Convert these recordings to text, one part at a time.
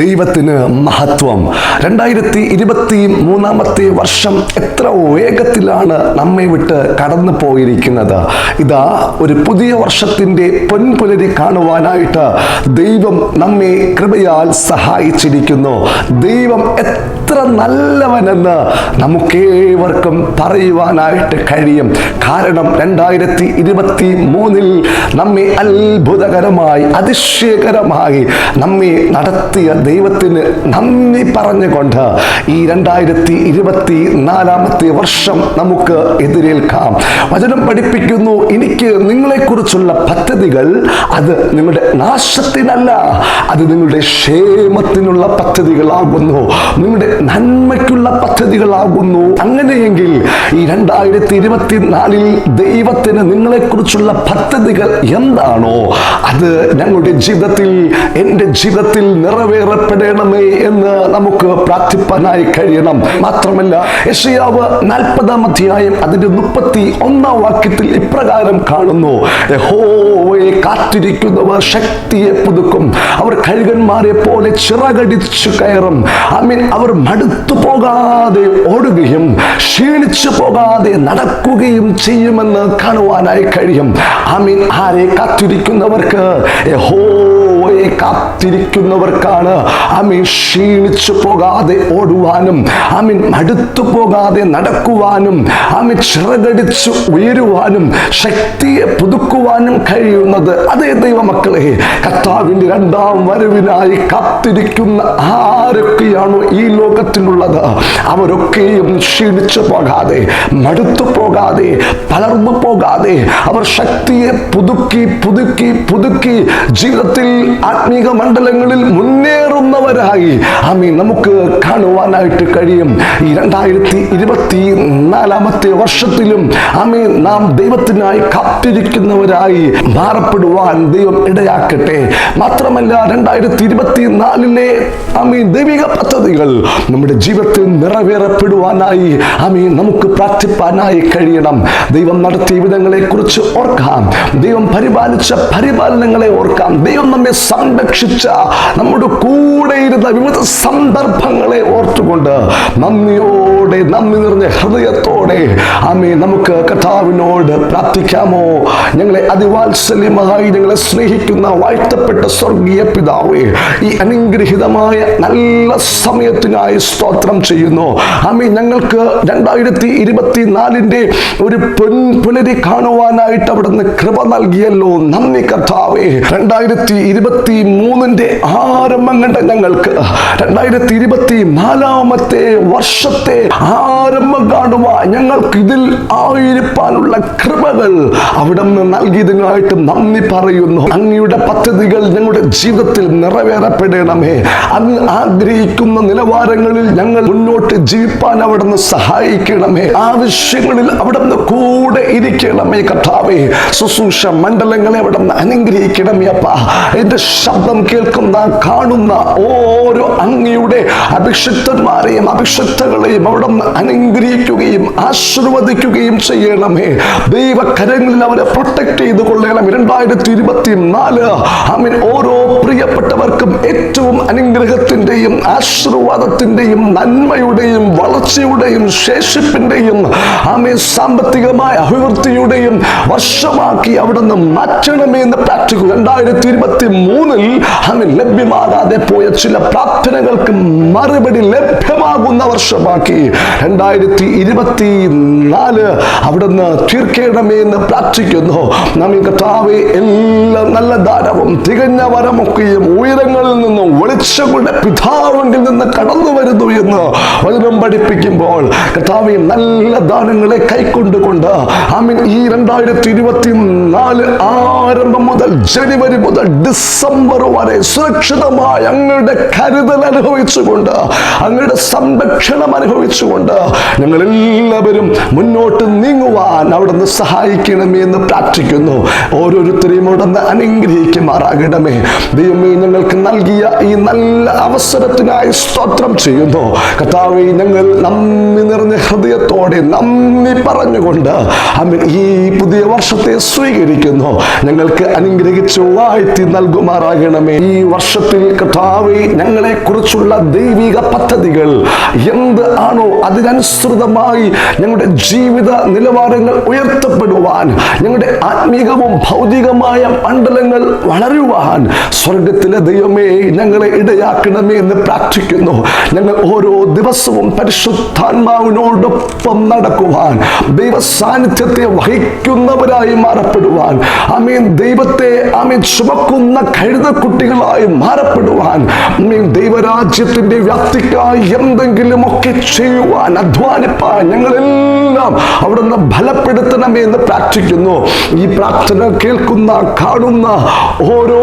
ദൈവത്തിന് മഹത്വം. രണ്ടായിരത്തി ഇരുപത്തി മൂന്നാമത്തെ വർഷം എത്ര വേഗത്തിലാണ് നമ്മെ വിട്ട് കടന്നു പോയിരിക്കുന്നത്. ഇതാ ഒരു പുതിയ വർഷത്തിന്റെ പൊൻപുലരി കാണുവാനായിട്ട് ദൈവം നമ്മെ കൃപയാൽ സഹായിച്ചിരിക്കുന്നു. ദൈവം എത്ര നല്ലവനെന്ന് നമുക്കേവർക്കും പറയുവാനായിട്ട് കഴിയും. കാരണം രണ്ടായിരത്തി ഇരുപത്തി മൂന്നിൽ നമ്മെ അത്ഭുതകരമായി അതിശയകരമായി നമ്മെ നടത്തിയ ദൈവത്തിന് നന്ദി പറഞ്ഞുകൊണ്ട് ഈ രണ്ടായിരത്തി ഇരുപത്തി നാലാമത്തെ വർഷം നമുക്ക് എതിരേൽക്കാം. വചനം പഠിപ്പിക്കുന്നു എനിക്ക് നിങ്ങളെക്കുറിച്ചുള്ള പദ്ധതികൾ അത് നിങ്ങളുടെ നാശത്തിനല്ല അത് നിങ്ങളുടെ ക്ഷേമത്തിനുള്ള പദ്ധതികളാകുന്നു. നിങ്ങളുടെ നന്മയ്ക്കുള്ള പദ്ധതികളാകുന്നു. അങ്ങനെയെങ്കിൽ ഈ രണ്ടായിരത്തി ഇരുപത്തിനാലിൽ ദൈവത്തിന് നിങ്ങളെക്കുറിച്ചുള്ള പദ്ധതികൾ എന്താണോ അത് ഞങ്ങളുടെ ജീവിതത്തിൽ എന്റെ ജീവിതത്തിൽ നിറവേറപ്പെടണമേ എന്ന് നമുക്ക് പ്രാർത്ഥിപ്പാനായി കഴിയണം. മാത്രമല്ല യശയാവ് നാൽപ്പതാം അധ്യായം അതിന്റെ മുപ്പത്തി ഒന്നാം വാക്യത്തിൽ ഇപ്രകാരം കാണുന്നു. യഹോവയെ കാത്തിരിക്കുന്നവർ ശക്തിയെ പുതുക്കും. അവർ കഴുകന്മാരെ പോലെ ചിറകടിച്ചു കയറും. ഐ മീൻ അവർ മടുത്തു പോകാതെ ഓടുകയും ക്ഷീണിച്ചു പോകാതെ നടക്കുകയും ചെയ്യുമെന്ന് കാണുവാനായി കഴിയും. ആമീൻ. ആരെ കാത്തിരിക്കുന്നവർക്ക് യഹോവയെ കാത്തിരിക്കുന്നവർക്കാണ്. അമീൻ ക്ഷീണിച്ചു പോകാതെ ഓടുവാനും അമീൻ മടുത്തു പോകാതെ നടക്കുവാനും അമീൻ ചിറകടിച്ചു ഉയരുവാനും ശക്തിയെ പുതുക്കുവാനും കഴിയുന്നത് അതേ ദൈവമക്കളെ കർത്താവിന്റെ രണ്ടാം വരവിനായി കാത്തിരിക്കുന്ന ആരൊക്കെയാണോ ഈ ലോകത്തിലുള്ളത്? അവരൊക്കെയും ക്ഷീണിച്ചു പോകാതെ മടുത്തു പോകാതെ തളർന്നു പോകാതെ അവർ ശക്തിയെ പുതുക്കി പുതുക്കി പുതുക്കി ജീവിതത്തിൽ ആത്മീക മണ്ഡലങ്ങളിൽ മുന്നേറുന്നവരായി. ആമീൻ. നമുക്ക് കാണുവാനായിട്ട് കഴിയും. ഈ രണ്ടായിരത്തി ഇരുപത്തി നാലാമത്തെ വർഷത്തിലും ആമീൻ നാം ദൈവത്തിനായി കാത്തിരിക്കുന്നവരായി മാറപ്പെടുവാൻ ദൈവം ഇടയാക്കട്ടെ. മാത്രമല്ല രണ്ടായിരത്തി ഇരുപത്തി നാലിലെ ആമീൻ ദൈവിക പദ്ധതികൾ നമ്മുടെ ജീവിതത്തിൽ നിറവേറപ്പെടുവാനായി. ആമീൻ. നമുക്ക് പ്രാർത്ഥിപ്പാനായി കഴിയണം. ദൈവം നടത്തിയ വിധങ്ങളെ കുറിച്ച് ഓർക്കാം. ദൈവം പരിപാലിച്ച പരിപാലനങ്ങളെ ഓർക്കാം. ദൈവം നമ്മെ സംരക്ഷിച്ച നമ്മുടെ കൂടെ ഇരുന്ന വിവിധ സന്ദർഭങ്ങളെ ഓർത്തുകൊണ്ട് നന്ദിയോടെ നന്ദി നിറഞ്ഞ ഹൃദയത്തോടെ ആമേ നമുക്ക് കഥാവിനോട് പ്രാർത്ഥിക്കാമോ? ഞങ്ങളെ അതിവാത്സല്യമായി ഞങ്ങളെ സ്നേഹിക്കുന്ന വാഴ്ത്തപ്പെട്ട സ്വർഗീയ പിതാവേ ഈ അനുഗ്രഹിതമായ നല്ല സമയത്തിനായി സ്തോത്രം ചെയ്യുന്നു. ആമേ ഞങ്ങൾക്ക് രണ്ടായിരത്തി ഇരുപത്തിനാലിന്റെ ഒരു പൊൻപുലരി കാണുവാനായിട്ട് അവിടുന്ന് കൃപ നൽകിയല്ലോ. നന്ദി കർത്താവേ. രണ്ടായിരത്തി ഇരുപത്തി മൂന്നിന്റെ ആരംഭം കണ്ട ഞങ്ങൾക്ക് രണ്ടായിരത്തി ഇരുപത്തി നാലാമത്തെ വർഷത്തെ ഞങ്ങൾക്ക് ഇതിൽ ആയിരിക്കാനുള്ള കൃപകൾ അവിടെ നിന്ന് നൽകിയതിനായിട്ട് നന്ദി പറയുന്നു. അങ്ങയുടെ പദ്ധതികൾ ഞങ്ങളുടെ ജീവിതത്തിൽ നിറവേറപ്പെടണമേ. അങ്ങ് ആഗ്രഹിക്കുന്ന നിലവാരങ്ങളിൽ ഞങ്ങൾ മുന്നോട്ട് ജീവിപ്പാൻ അവിടെ നിന്ന് സഹായിക്കണമേ. ആവശ്യങ്ങളിൽ അവിടുന്ന് കൂടെ ഇരിക്കണമേ കഥാവേ ശുശ്രൂഷ മണ്ഡലങ്ങളെ അവിടുന്ന് അനുഗ്രഹിക്കണമേ അപ്പ. എന്റെ ശബ്ദം കേൾക്കുന്ന കാണുന്ന ഓരോ അങ്ങയുടെ അഭിഷിക്തന്മാരെയും അഭിഷിക്തകളെയും അവിടുന്ന് അനുഗ്രഹിക്കുകയും ആശീർവദിക്കുകയും ചെയ്യണമേ. ദൈവകരങ്ങളിൽ അവരെ പ്രൊട്ടക്ട് ചെയ്ത് കൊള്ളണം. രണ്ടായിരത്തി ഇരുപത്തി നാല് അമീൻ ഓരോ പ്രിയപ്പെട്ടവർക്കും ഏറ്റവും അനുഗ്രഹത്തിന്റെയും ആശീർവാദത്തിന്റെയും നന്മയുടെയും വളർച്ചയുടെയും ശേഷിപ്പിന്റെയും ആമേ സാമ്പത്തികമായ അഭിവൃദ്ധിയുടെയും വർഷമാക്കി അവിടെ നിന്ന് മാറ്റണമേ എന്ന് പ്രാർത്ഥിക്കും രണ്ടായിരത്തി ഇരുപത്തി മൂന്നിൽ അന്ന് ലഭ്യമാകാതെ പോയ ചില പ്രാർത്ഥനകൾക്ക് മറുപടി ലഭ്യമാകുന്ന വർഷമാക്കി. രണ്ടായിരത്തി ഇരുപത്തി നാല് അവിടുന്ന് തീർക്കണമേ എന്ന് പ്രാർത്ഥിക്കുന്നു. നമ്മി കർത്താവെ എല്ലാ നല്ല ദാനവും തികഞ്ഞ വരമൊക്കെയും ഉയരങ്ങളിൽ നിന്നും വെളിച്ചങ്ങളുടെ പിതാവിൽ നിന്ന് കടന്നു വരുന്നു എന്ന് വചനം പഠിപ്പിക്കുമ്പോൾ കർത്താവെ നല്ല ദാനങ്ങളെ കൈക്കൊണ്ടുകൊണ്ട് ഈ രണ്ടായിരത്തി ഇരുപത്തി നാല് ആരംഭം മുതൽ ജനുവരി മുതൽ ഡിസംബർ വരെ സുരക്ഷിതമായി അങ്ങയുടെ കരുതൽ അനുഭവിച്ചുകൊണ്ട് അങ്ങയുടെ സംരക്ഷണം അനുഭവിച്ചുകൊണ്ട് ഞങ്ങൾ എല്ലാവരും മുന്നോട്ട് നീങ്ങുവാൻ അവിടുന്ന് സഹായിക്കണമേ എന്ന് പ്രാർത്ഥിക്കുന്നു. ഓരോരുത്തരെയും അവിടുന്ന് അനുഗ്രഹിക്കുമാറാകണമേ. ദൈവമേ ഞങ്ങൾക്ക് നൽകിയ ഈ നല്ല അവസരത്തിനായി സ്തോത്രം ചെയ്യുന്നു. കർത്താവെ ഞങ്ങൾ നന്ദി നിറഞ്ഞ ഹൃദയത്തോടെ നന്ദി പറഞ്ഞുകൊണ്ട് ഈ പുതിയ വർഷത്തെ സ്വീകരിക്കുന്നു. ഞങ്ങൾക്ക് അനുഗ്രഹിച്ച് വാഴ്ത്തി നൽകുമാറാകണമേ. ഈ വർഷത്തിൽ കഥാവി ഞങ്ങളെ കുറിച്ചുള്ള ദൈവിക പദ്ധതികൾ എന്ത് ആണോ അതിനനുസൃതമായി ഞങ്ങളുടെ ജീവിത നിലവാരങ്ങൾ ഉയർത്തപ്പെടുവാൻ ഞങ്ങളുടെ ആത്മീകവും ഭൗതികമായ മണ്ഡലങ്ങൾ വളരുവാൻ സ്വർഗത്തിലെ ദൈവമേ ഞങ്ങളെ ഇടയാക്കണമേ എന്ന് പ്രാർത്ഥിക്കുന്നു. ഞങ്ങൾ ഓരോ ദിവസവും പരിശുദ്ധാത്മാവിനോടൊപ്പം നടക്കുവാൻ ദൈവ സാന്നിധ്യത്തെ വഹിക്കുന്നവരായി മാറപ്പെടുവാൻ. അമീൻ. ദൈവത്തെ അമീൻ ചുമക്കുന്ന കഴുതക്കുട്ടികളായി മാറപ്പെടുവാൻ. അമീൻ. ദൈവരാജ്യത്തിന്റെ വ്യാപ്തിക്കായി എന്തെങ്കിലുമൊക്കെ ചെയ്യുവാൻ അധ്വാനിപ്പാൻ ഞങ്ങളെല്ലാം അവിടുന്ന് ബലപ്പെടുത്തണമേ എന്ന് പ്രാർത്ഥിക്കുന്നു. ഈ പ്രാർത്ഥന കേൾക്കുന്ന കാണുന്ന ഓരോ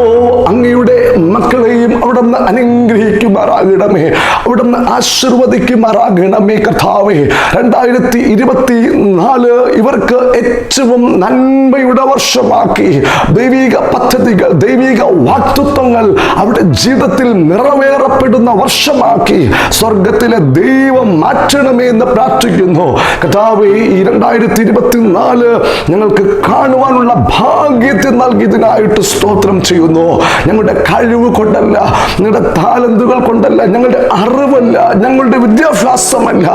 അങ്ങയുടെ മക്കളെയും അവിടുന്ന് അനുഗ്രഹിക്കുമാറാകണമേ. അവിടുന്ന് ആശീർവദിക്കുമാറാകണമേ കഥാവേ രണ്ടായിരത്തി ഇരുപത്തി നാല് ഇവർക്ക് ഏറ്റവും നന്മയുടെ വർഷമാക്കി. ദൈവിക പദ്ധതികൾ ദൈവിക വാക്തത്വങ്ങൾ അവരുടെ ജീവിതത്തിൽ നിറവേറപ്പെടുന്ന വർഷമാക്കി. സ്വർഗത്തിലെ ദൈവം മാറ്റണമേ എന്ന് പ്രാർത്ഥിക്കുന്നു. കഥാവ് ഈ രണ്ടായിരത്തി ഇരുപത്തി നാല് ഞങ്ങൾക്ക് കാണുവാനുള്ള ഭാഗ്യത്തെ നൽകിയതിനായിട്ട് സ്തോത്രം ചെയ്യുന്നു. ഞങ്ങളുടെ കഴിവ് കൊണ്ടല്ല ഞങ്ങളുടെ താലന്തുകൾ കൊണ്ടല്ല ഞങ്ങളുടെ അറിവല്ല ഞങ്ങളുടെ വിദ്യാഭ്യാസമല്ല.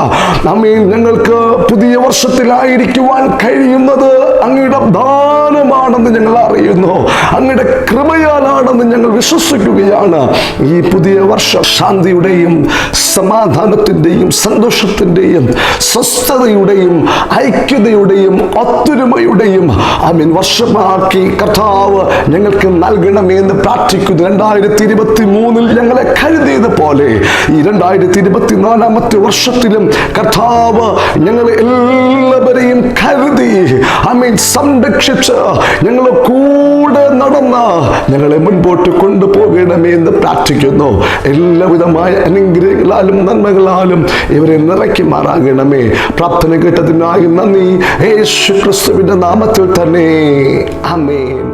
നമ്മെ ഞങ്ങൾക്ക് പുതിയ വർഷത്തിലായിരിക്കുവാൻ കഴിയുന്നത് അങ്ങയുടെ ദാനമാണെന്ന് ഞങ്ങൾ അറിയുന്നു. അങ്ങയുടെ കൃപയാലാണെന്ന് ഞങ്ങൾ വിശ്വസിക്കുകയാണ്. ഈ പുതിയ വർഷ ശാന്തിയുടെയും സമാധാനത്തിന്റെയും സന്തോഷത്തിന്റെയും സ്വസ്ഥതയുടെയും ഐക്യതയുടെയും ഒത്തൊരുമയുടെയും അമീൻ വർഷമാക്കി കർത്താവ് ഞങ്ങൾക്ക് നൽകണമേ എന്ന് പ്രാർത്ഥിക്കുന്നു. രണ്ടായിരത്തി ഇരുപത്തി മൂന്നിൽ ഞങ്ങളെ കരുതിയത് പോലെ ഈ രണ്ടായിരത്തി ഇരുപത്തി നാലാമത്തെ വർഷത്തിലും കർത്താവ് ഞങ്ങൾ എല്ലാവരെയും അമീൻ. സംരക്ഷിച്ച് ഞങ്ങൾ കൂടെ നടന്ന് ഞങ്ങളെ മുൻപോട്ട് കൊണ്ടുപോകണമേ എന്ന് പ്രാർത്ഥിക്കുന്നു. എല്ലാവിധമായ അനുഗ്രഹങ്ങളാലും നന്മകളാലും ഇവരെ നിറയ്ക്കുമാറാകണമേ പ്രാർത്ഥന കേട്ടതിനായി നന്ദി. യേശു ക്രിസ്തുവിന്റെ നാമത്തിൽ തന്നെ. അമേൻ.